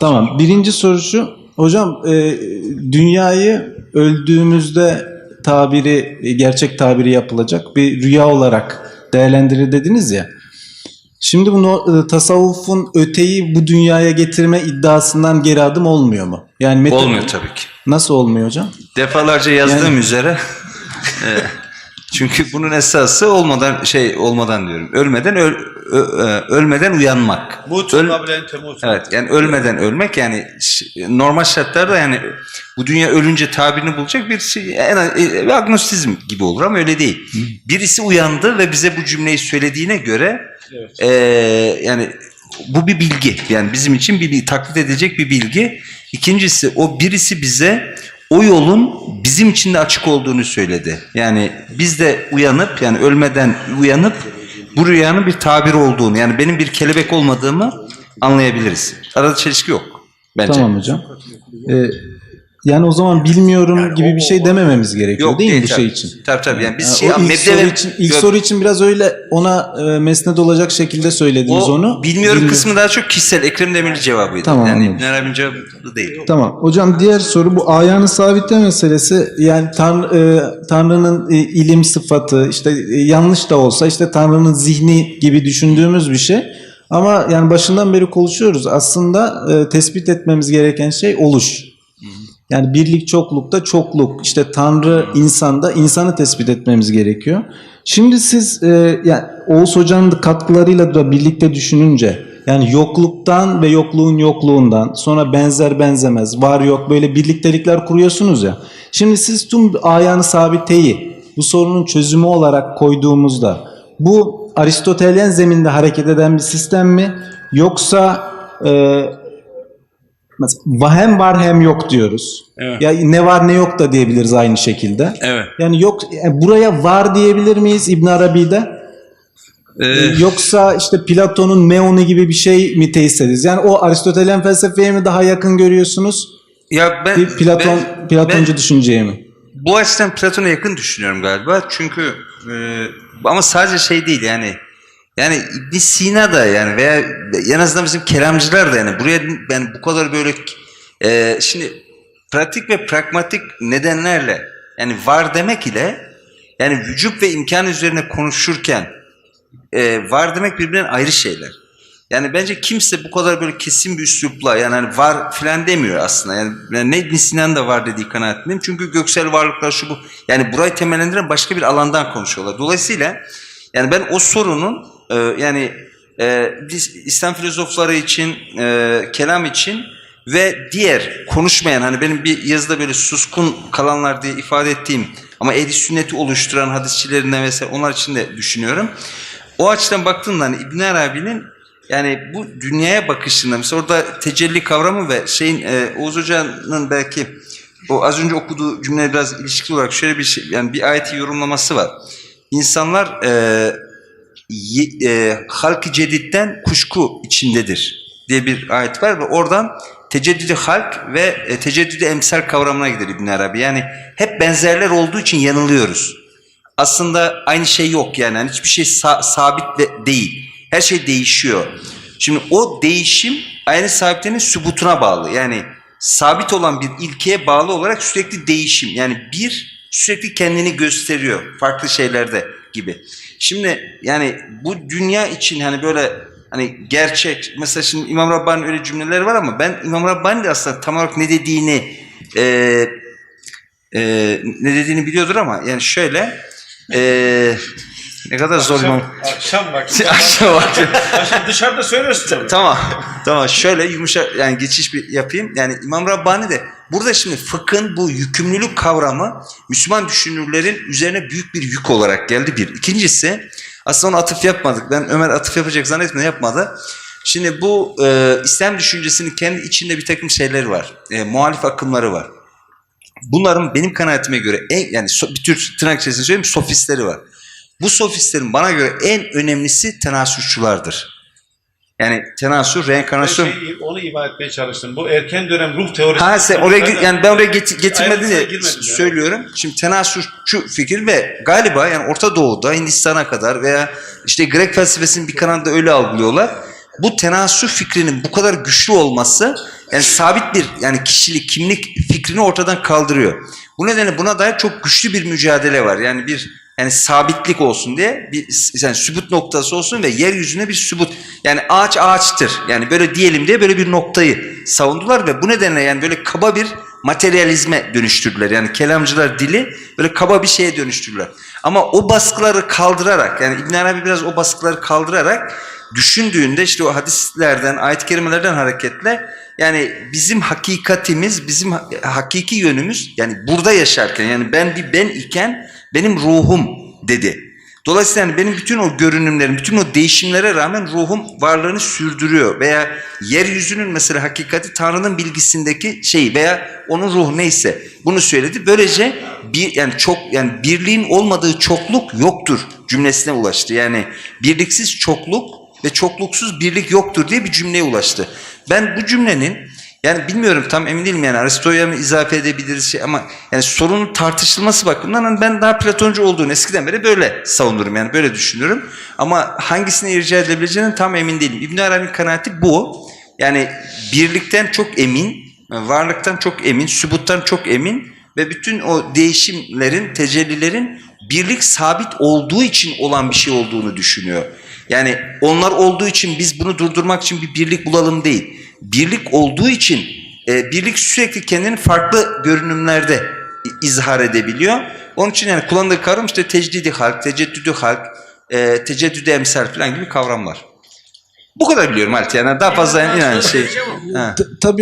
Tamam. Birinci soru şu. Hocam e, dünyayı öldüğümüzde tabiri, gerçek tabiri yapılacak bir rüya olarak değerlendirir dediniz ya. Şimdi bunu e, tasavvufun öteyi bu dünyaya getirme iddiasından geri adım olmuyor mu? Yani meta- Olmuyor tabii ki. Nasıl olmuyor hocam? Defalarca yazdığım Yani- üzere e, çünkü bunun esası olmadan şey olmadan diyorum. Ölmeden öl, ö- e, ölmeden uyanmak. Mutun Öl-. Evet yani ölmeden ölmek yani normal şartlarda yani bu dünya ölünce tabirini bulacak bir şey, en, e, bir agnostizm gibi olur ama öyle değil. Birisi uyandı ve bize bu cümleyi söylediğine göre Evet. e, yani bu bir bilgi. Yani bizim için bir, bir taklit edilecek bir bilgi. İkincisi o birisi bize o yolun bizim için de açık olduğunu söyledi. Yani biz de uyanıp yani ölmeden uyanıp bu rüyanın bir tabir olduğunu yani benim bir kelebek olmadığımı anlayabiliriz. Arada çelişki yok bence. Tamam hocam. E, yani o zaman bilmiyorum gibi bir şey demememiz gerekiyor Yok değil, mi bu tabii. şey için? Tabii tabii. Yani biz şey o ilk, soru ve- için, ilk soru için biraz öyle ona e, mesnet olacak şekilde söylediniz o onu. bilmiyorum Bilmi- kısmı daha çok kişisel Ekrem Demirci cevabıydı. Tamam, yani. İbn Arabi'nin cevabı değil. Tamam. Hocam diğer soru bu ayağını sabitle meselesi. Yani Tanrı, e, Tanrı'nın e, ilim sıfatı işte e, yanlış da olsa işte Tanrı'nın zihni gibi düşündüğümüz bir şey. Ama yani başından beri konuşuyoruz. Aslında e, tespit etmemiz gereken şey oluş. Yani birlik çoklukta çokluk. İşte Tanrı insanda insanı tespit etmemiz gerekiyor. Şimdi siz e, yani Oğuz Hoca'nın katkılarıyla da birlikte düşününce yani yokluktan ve yokluğun yokluğundan sonra benzer benzemez var yok böyle birliktelikler kuruyorsunuz ya. Şimdi siz tüm ayağını sabiteyi bu sorunun çözümü olarak koyduğumuzda bu Aristotelyen zeminde hareket eden bir sistem mi yoksa e, Mesela hem var hem yok diyoruz. Evet. Ya ne var ne yok da diyebiliriz aynı şekilde. Evet. Yani yok yani buraya var diyebilir miyiz İbn Arabi'de? Ee, Ee, Yoksa işte Platon'un meonu gibi bir şey mi tesis ederiz? Yani o Aristotelyen felsefeye mi daha yakın görüyorsunuz? ya ben, Bir Platon ben- Platoncu ben- düşünceye mi? Bu açıdan Platon'a yakın düşünüyorum galiba. Çünkü e, ama sadece şey değil yani yani İbn Sina da yani veya en azından bizim kelamcılar da yani buraya ben bu kadar böyle e, şimdi pratik ve pragmatik nedenlerle yani var demek ile yani vücut ve imkan üzerine konuşurken e, var demek birbirinden ayrı şeyler. Yani bence kimse bu kadar böyle kesin bir üslupla yani hani var filan demiyor aslında. Yani, yani ne İbn Sina'nın da var dediği kanaatindeyim. Çünkü göksel varlıklar şu bu. Yani burayı temellendiren başka bir alandan konuşuyorlar. Dolayısıyla yani ben o sorunun e, yani e, biz İslam filozofları için, e, kelam için ve diğer konuşmayan hani benim bir yazıda böyle suskun kalanlar diye ifade ettiğim ama ehli sünneti oluşturan hadisçilerinden vesaire onlar için de düşünüyorum. O açıdan baktığında hani İbn Arabi'nin yani bu dünyaya bakışında mesela orada tecelli kavramı ve şeyin e, Oğuz Hoca'nın belki o az önce okuduğu cümleye biraz ilişkili olarak şöyle bir şey yani bir ayeti yorumlaması var. İnsanlar e, e, halk-ı ceditten kuşku içindedir diye bir ayet var ve oradan teceddüdü halk ve e, teceddüdü emsal kavramına gider İbn Arabi. Yani hep benzerler olduğu için yanılıyoruz. Aslında aynı şey yok yani. Yani hiçbir şey sa- sabit ve değil. Her şey değişiyor. Şimdi o değişim aynı sabitlerin sübutuna bağlı. Yani sabit olan bir ilkeye bağlı olarak sürekli değişim. Yani bir sürekli kendini gösteriyor farklı şeylerde gibi. Şimdi yani bu dünya için hani böyle hani gerçek mesela şimdi İmam Rabbani'nin öyle cümleleri var ama ben İmam Rabbani de aslında tam olarak ne dediğini eee e, ne dediğini biliyordur ama yani şöyle e, ne kadar zor Akşam, İmam. akşam bak. Akşam vakti. akşam dışarıda tabii. tamam. Tamam şöyle yumuşak yani geçiş bir yapayım. Yani İmam Rabbani de burada şimdi fıkhın bu yükümlülük kavramı Müslüman düşünürlerin üzerine büyük bir yük olarak geldi bir. İkincisi aslında ona atıf yapmadık. Ben Ömer atıf yapacak zannetme yapmadı. Şimdi bu e, İslam düşüncesinin kendi içinde bir takım şeyleri var. E, muhalif akımları var. Bunların benim kanaatime göre en yani so- bir tür tırnak içerisinde söyleyeyim sofistleri var. Bu sofistlerin bana göre en önemlisi tenasürçülardır. Yani tenasür, Ben reenkarnasyon. şey, onu ima etmeye çalıştım. Bu erken dönem ruh teorisi. Ha sen oraya git- yani ben oraya get- getirmedim Ayrıntısına diye girmedim yani. söylüyorum. Şimdi tenasürçü fikir ve galiba yani Orta Doğu'da Hindistan'a kadar veya işte Grek felsefesinin bir kanalında öyle algılıyorlar. Bu tenasür fikrinin bu kadar güçlü olması yani sabit bir yani kişilik, kimlik fikrini ortadan kaldırıyor. Bu nedenle buna dair çok güçlü bir mücadele var. Yani bir yani sabitlik olsun diye bir yani sübut noktası olsun ve yeryüzüne bir sübut. Yani ağaç ağaçtır. Yani böyle diyelim diye böyle bir noktayı savundular ve bu nedenle yani böyle kaba bir materyalizme dönüştürdüler. Yani kelamcılar dili böyle kaba bir şeye dönüştürdüler. Ama o baskıları kaldırarak yani İbn Arabi biraz o baskıları kaldırarak düşündüğünde işte o hadislerden, ayet-i kerimelerden hareketle yani bizim hakikatimiz, bizim ha- hakiki yönümüz yani burada yaşarken yani ben bir ben iken benim ruhum dedi. Dolayısıyla yani benim bütün o görünümlerim, bütün o değişimlere rağmen ruhum varlığını sürdürüyor. Veya yeryüzünün mesela hakikati Tanrı'nın bilgisindeki şey veya onun ruhu neyse bunu söyledi. Böylece bir yani çok yani birliğin olmadığı çokluk yoktur cümlesine ulaştı. Yani birliksiz çokluk ve çokluksuz birlik yoktur diye bir cümleye ulaştı. Ben bu cümlenin yani bilmiyorum tam emin değilim yani Aristo'ya mı izafe edebiliriz şey ama yani sorunun tartışılması bakımından hani ben daha Platoncu olduğunu eskiden beri böyle savunurum yani böyle düşünüyorum. Ama hangisine irca edebileceğinden tam emin değilim. İbn Arabi'nin kanaati bu. Yani birlikten çok emin, varlıktan çok emin, sübuttan çok emin ve bütün o değişimlerin, tecellilerin birlik sabit olduğu için olan bir şey olduğunu düşünüyor. Yani onlar olduğu için biz bunu durdurmak için bir birlik bulalım değil. Birlik olduğu için e, birlik sürekli kendini farklı görünümlerde izhar edebiliyor. Onun için yani kullandığı kavram işte tecdidi halk, teceddüdü halk, e, teceddüdü emsal falan gibi kavramlar. Bu kadar biliyorum Halit yani daha fazla yani şey. Ha. T- tabii